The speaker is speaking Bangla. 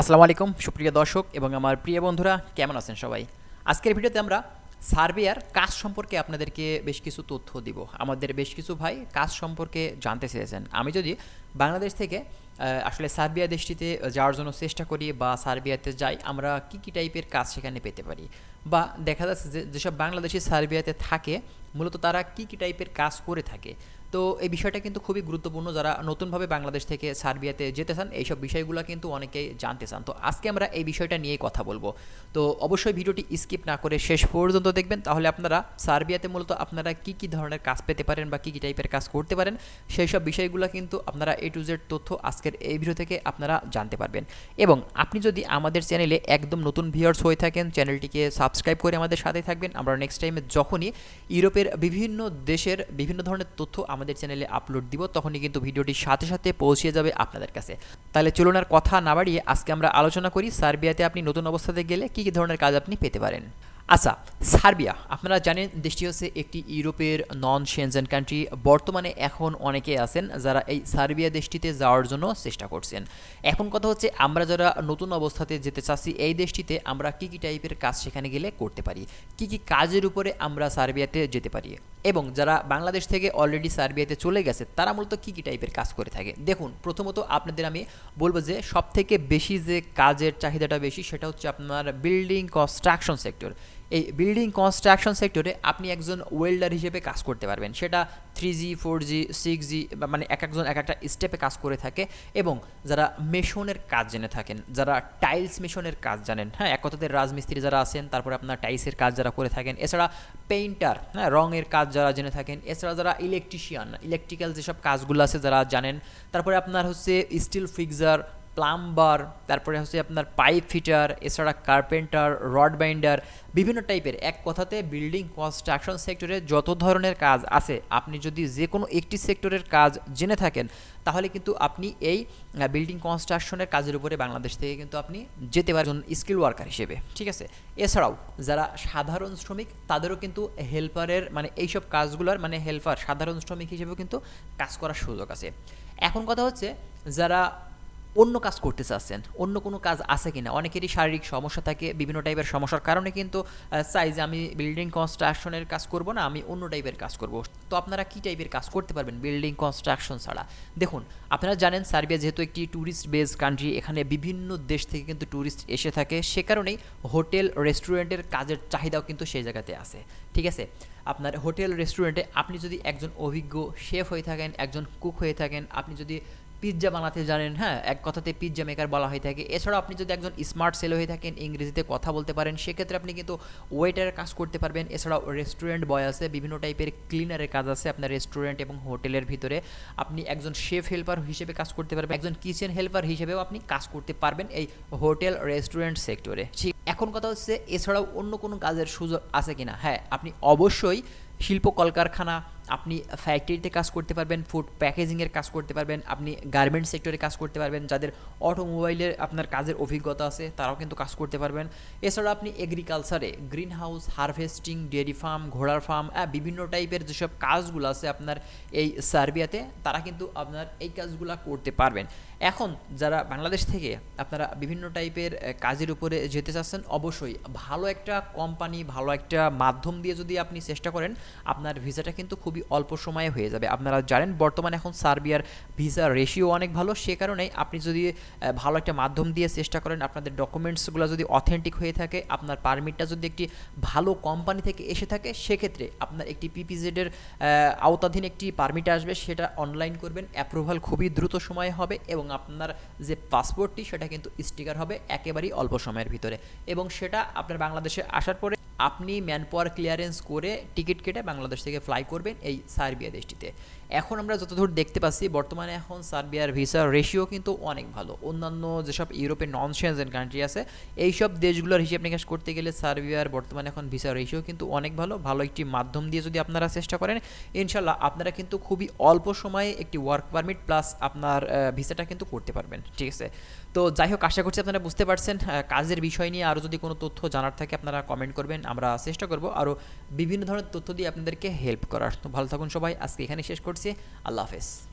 আসসালামু আলাইকুম, সুপ্রিয় দর্শক এবং আমার প্রিয় বন্ধুরা, কেমন আছেন সবাই? আজকের ভিডিওতে আমরা সার্ভেয়ার কাজ সম্পর্কে আপনাদেরকে বেশ কিছু তথ্য দিব। আমাদের বেশ কিছু ভাই কাজ সম্পর্কে জানতে চেয়েছেন। আমি যদি বাংলাদেশ থেকে আসলে সার্বিয়া দেশটিতে যাওয়ার জন্য চেষ্টা করি বা সার্বিয়াতে যাই, আমরা কি কি টাইপের কাজ সেখানে পেতে পারি? বা দেখা যাচ্ছে যে, যেসব বাংলাদেশি সার্বিয়াতে থাকে, মূলত তারা কি কি টাইপের কাজ করে থাকে? তো এই বিষয়টা কিন্তু খুবই গুরুত্বপূর্ণ, যারা নতুনভাবে বাংলাদেশ থেকে সার্বিয়াতে যেতে চান, এইসব বিষয়গুলো কিন্তু অনেকেই জানতে চান। তো আজকে আমরা এই বিষয়টা নিয়ে কথা বলব। তো অবশ্যই ভিডিওটি স্কিপ না করে শেষ পর্যন্ত দেখবেন, তাহলে আপনারা সার্বিয়াতে মূলত আপনারা কি কি ধরনের কাজ পেতে পারেন বা কি কি টাইপের কাজ করতে পারেন সেই সব বিষয়গুলো কিন্তু আপনারা এ টু জেড তথ্য আজকের এই ভিডিও থেকে আপনারা জানতে পারবেন। এবং আপনি যদি আমাদের চ্যানেলে একদম নতুন ভিউয়ার্স হয়ে থাকেন চ্যানেলটিকে সাবস্ক্রাইব করে আমাদের সাথে থাকবেন। আমরা নেক্সট টাইমে যখনই ইউরোপের বিভিন্ন দেশের বিভিন্ন ধরনের তথ্য আমাদের চ্যানেলে আপলোড দিব, তখনই কিন্তু ভিডিওটি সাথে সাথে পৌঁছে যাবে আপনাদের কাছে। তাহলে চলুন আর কথা না বাড়িয়ে আজকে আমরা আলোচনা করি, সার্বিয়াতে আপনি নতুন অবস্থাতে গেলে কী কী ধরনের কাজ আপনি পেতে পারেন। আচ্ছা সার্বিয়া, আপনারা জানেন দেশটি হচ্ছে একটি ইউরোপের নন সেনজেন কান্ট্রি বর্তমানে এখন অনেকে আছেন যারা এই সার্বিয়া দেশটিতে যাওয়ার জন্য চেষ্টা করছেন। এখন কথা হচ্ছে, আমরা যারা নতুন অবস্থাতে যেতে চাচ্ছি, এই দেশটিতে আমরা কি কি টাইপের কাজ সেখানে গেলে করতে পারি? কি কি কাজের উপরে আমরা সার্বিয়াতে যেতে পারি? এবং যারা বাংলাদেশ থেকে অলরেডি সার্বিয়াতে চলে গেছে, তারা মূলত কী কী টাইপের কাজ করে থাকে? দেখুন, প্রথমত আপনাদের আমি বলব যে সব থেকে বেশি যে কাজের চাহিদাটা বেশি, সেটা হচ্ছে আপনার বিল্ডিং কনস্ট্রাকশন সেক্টর এই বিল্ডিং কনস্ট্রাকশন সেক্টরে আপনি একজন ওয়েল্ডার হিসেবে কাজ করতে পারবেন। সেটা three G four G six G মানে এক একজন এক একটা স্টেপে কাজ করে থাকে এবং যারা মেশনের কাজ জেনে থাকেন, যারা টাইলস মেশনের কাজ জানেন হ্যাঁ এক কথাতে রাজমিস্ত্রি যারা আছেন, তারপরে আপনার টাইলসের কাজ যারা করে থাকেন, এছাড়া পেইন্টার হ্যাঁ রঙের কাজ যারা জেনে থাকেন, এছাড়া যারা ইলেকট্রিশিয়ান ইলেকট্রিক্যাল যেসব কাজগুলো আছে যারা জানেন, তারপরে আপনার হচ্ছে স্টিল ফিক্সার প্লাম্বার, তারপরে হচ্ছে আপনার পাইপ ফিটার, এছাড়া কার্পেন্টার, রড বাইন্ডার, বিভিন্ন টাইপের। এক কথাতে বিল্ডিং, কনস্ট্রাকশন সেক্টরে যত ধরনের কাজ আছে, আপনি যদি যে কোনো একটি সেক্টরের কাজ জেনে থাকেন, তাহলে কিন্তু আপনি এই বিল্ডিং কনস্ট্রাকশনের কাজের উপরে বাংলাদেশ থেকে কিন্তু আপনি যেতে পারেন স্কিল ওয়ার্কার হিসেবে, ঠিক আছে? এছাড়াও, যারা সাধারণ শ্রমিক, তাদেরও কিন্তু হেল্পারের মানে এইসব কাজগুলোর মানে হেল্পার, সাধারণ শ্রমিক হিসেবেও কিন্তু কাজ করার সুযোগ আছে। এখন কথা হচ্ছে, যারা অন্য কাজ করতে চাচ্ছেন, অন্য কোনো কাজ আছে কিনা? অনেকেরই শারীরিক সমস্যা থাকে, বিভিন্ন টাইপের সমস্যার কারণে কিন্তু চাই যে আমি বিল্ডিং কনস্ট্রাকশনের কাজ করব না, আমি অন্য টাইপের কাজ করব। তো আপনারা কি টাইপের কাজ করতে পারবেন বিল্ডিং কনস্ট্রাকশন ছাড়া? দেখুন, আপনারা জানেন সার্বিয়া যেহেতু একটি ট্যুরিস্ট বেস কান্ট্রি এখানে বিভিন্ন দেশ থেকে কিন্তু ট্যুরিস্ট এসে থাকে। সে কারণেই হোটেল রেস্টুরেন্টের কাজের চাহিদাও কিন্তু সেই জায়গাতে আছে। ঠিক আছে? আপনার হোটেল রেস্টুরেন্টে আপনি যদি একজন অভিজ্ঞ শেফ হয়ে থাকেন, একজন কুক হয়ে থাকেন, আপনি যদি পিৎজা বানাতে জানেন হ্যাঁ? এক কথাতে পিৎজা মেকার বলা হয়ে থাকে। এছাড়াও আপনি যদি একজন স্মার্ট সেল হয়ে থাকেন, ইংরেজিতে কথা বলতে পারেন, সেক্ষেত্রে আপনি কিন্তু ওয়েটারের কাজ করতে পারবেন। এছাড়াও রেস্টুরেন্ট বয় আছে, বিভিন্ন টাইপের ক্লিনারের কাজ আছে আপনার রেস্টুরেন্ট এবং হোটেলের ভিতরে। আপনি একজন শেফ হেল্পার হিসেবে কাজ করতে পারবেন, একজন কিচেন হেল্পার হিসেবেও আপনি কাজ করতে পারবেন এই হোটেল রেস্টুরেন্ট সেক্টরে ঠিক এখন কথা হচ্ছে, এছাড়াও অন্য কোনো কাজের সুযোগ আছে কিনা? হ্যাঁ আপনি অবশ্যই শিল্প কলকারখানা আপনি ফ্যাক্টরিতে কাজ করতে পারবেন ফুড প্যাকেজিংয়ের কাজ করতে পারবেন, আপনি গার্মেন্ট সেক্টরে কাজ করতে পারবেন, যাদের অটোমোবাইলের আপনার কাজের অভিজ্ঞতা আছে, তারাও কিন্তু কাজ করতে পারবেন। এছাড়া আপনি এগ্রিকালচারে green house harvesting dairy farm ঘোড়ার ফার্ম বিভিন্ন টাইপের যেসব কাজগুলো আছে আপনার এই সার্বিয়াতে, তারা কিন্তু আপনার এই কাজগুলো করতে পারবেন। এখন যারা বাংলাদেশ থেকে আপনারা বিভিন্ন টাইপের কাজের উপরে যেতে চাচ্ছেন, অবশ্যই ভালো একটা কোম্পানি ভালো একটা মাধ্যম দিয়ে যদি আপনি চেষ্টা করেন, আপনার ভিসাটা কিন্তু খুবই অল্প সময়ে হয়ে যাবে। আপনারা জানেন, বর্তমানে এখন সার্বিয়ার ভিসা রেশিও অনেক ভালো, সে কারণে আপনি যদি ভালো একটা মাধ্যম দিয়ে চেষ্টা করেন, আপনাদের ডকুমেন্টসগুলো যদি অথেন্টিক হয়ে থাকে, আপনার পারমিটটা যদি একটি ভালো কোম্পানি থেকে এসে থাকে, সেক্ষেত্রে আপনার একটি পিপিজেডের আওতাধীন একটি পারমিট আসবে, সেটা অনলাইন করবেন অ্যাপ্রুভাল খুবই দ্রুত সময়ে হবে এবং আপনার যে পাসপোর্টটি সেটা কিন্তু স্টিকার হবে একেবারেই অল্প সময়ের ভিতরে। এবং সেটা আপনার বাংলাদেশে আসার পরে আপনি ম্যান পাওয়ার ক্লিয়ারেন্স করে টিকিট কেটে বাংলাদেশ থেকে ফ্লাই করবেন এই সার্বিয়া দেশটিতে। এখন আমরা যতদূর দেখতে পাচ্ছি, বর্তমানে এখন সার্বিয়ার ভিসার রেশিও কিন্তু অনেক ভালো। অন্যান্য যেসব ইউরোপের নন সেনজেন কান্ট্রি আছে এই সব দেশগুলোর হিসেব নিকাশ করতে গেলে সার্বিয়ার বর্তমানে এখন ভিসা রেশিও কিন্তু অনেক ভালো। ভালো একটি মাধ্যম দিয়ে যদি আপনারা চেষ্টা করেন ইনশাল্লাহ আপনারা কিন্তু খুবই অল্প সময়ে একটি ওয়ার্ক পারমিট প্লাস আপনার ভিসাটা কিন্তু করতে পারবেন। ঠিক আছে? তো যাই হোক, আশা করছি আপনারা বুঝতে পারছেন। কাজের বিষয় নিয়ে আরও যদি কোনো তথ্য জানার থাকে, আপনারা কমেন্ট করবেন। আমরা চেষ্টা করব আরও বিভিন্ন ধরনের তথ্য দিয়ে আপনাদেরকে হেল্প করার। তো ভালো থাকুন সবাই, আজকে এখানে শেষ করছি। আল্লাহ হাফেজ।